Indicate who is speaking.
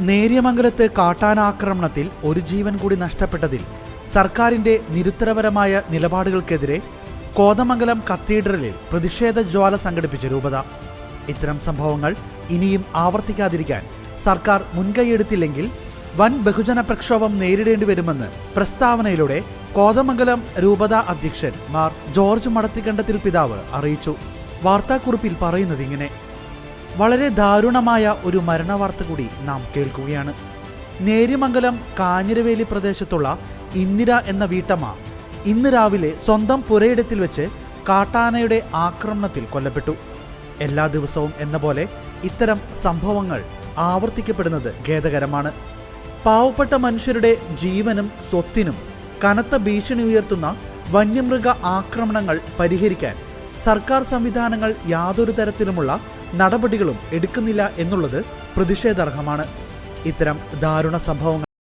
Speaker 1: നേര്യമംഗലത്ത് കാട്ടാനാക്രമണത്തിൽ ഒരു ജീവൻ കൂടി നഷ്ടപ്പെട്ടതിൽ സർക്കാരിന്റെ നിരുത്തരപരമായ നിലപാടുകൾക്കെതിരെ കോതമംഗലം കത്തീഡ്രലിൽ പ്രതിഷേധ ജ്വാല സംഘടിപ്പിച്ച രൂപത. ഇത്തരം സംഭവങ്ങൾ ഇനിയും ആവർത്തിക്കാതിരിക്കാൻ സർക്കാർ മുൻകൈയെടുത്തില്ലെങ്കിൽ വൻ ബഹുജന പ്രക്ഷോഭം നേരിടേണ്ടി വരുമെന്ന് പ്രസ്താവനയിലൂടെ കോതമംഗലം രൂപത അധ്യക്ഷൻ മാർ ജോർജ് മടത്തിക്കണ്ടത്തിൽ പിതാവ് അറിയിച്ചു. വാർത്താക്കുറിപ്പിൽ പറയുന്നത് ഇങ്ങനെ. വളരെ ദാരുണമായ ഒരു മരണവാർത്ത കൂടി നാം കേൾക്കുകയാണ്. നേര്യമംഗലം കാഞ്ഞിരവേലി പ്രദേശത്തുള്ള ഇന്ദിര എന്ന വീട്ടമ്മ ഇന്ന് രാവിലെ സ്വന്തം പുരയിടത്തിൽ വെച്ച് കാട്ടാനയുടെ ആക്രമണത്തിൽ കൊല്ലപ്പെട്ടു. എല്ലാ ദിവസവും എന്ന പോലെ ഇത്തരം സംഭവങ്ങൾ ആവർത്തിക്കപ്പെടുന്നത് ഖേദകരമാണ്. പാവപ്പെട്ട മനുഷ്യരുടെ ജീവനും സ്വത്തിനും കനത്ത ഭീഷണി ഉയർത്തുന്ന വന്യമൃഗ ആക്രമണങ്ങൾ പരിഹരിക്കാൻ സർക്കാർ സംവിധാനങ്ങൾ യാതൊരു തരത്തിലുമുള്ള നടപടികളും എടുക്കുന്നില്ല എന്നുള്ളത് പ്രതിഷേധാർഹമാണ്. ഇത്തരം ദാരുണ സംഭവങ്ങൾ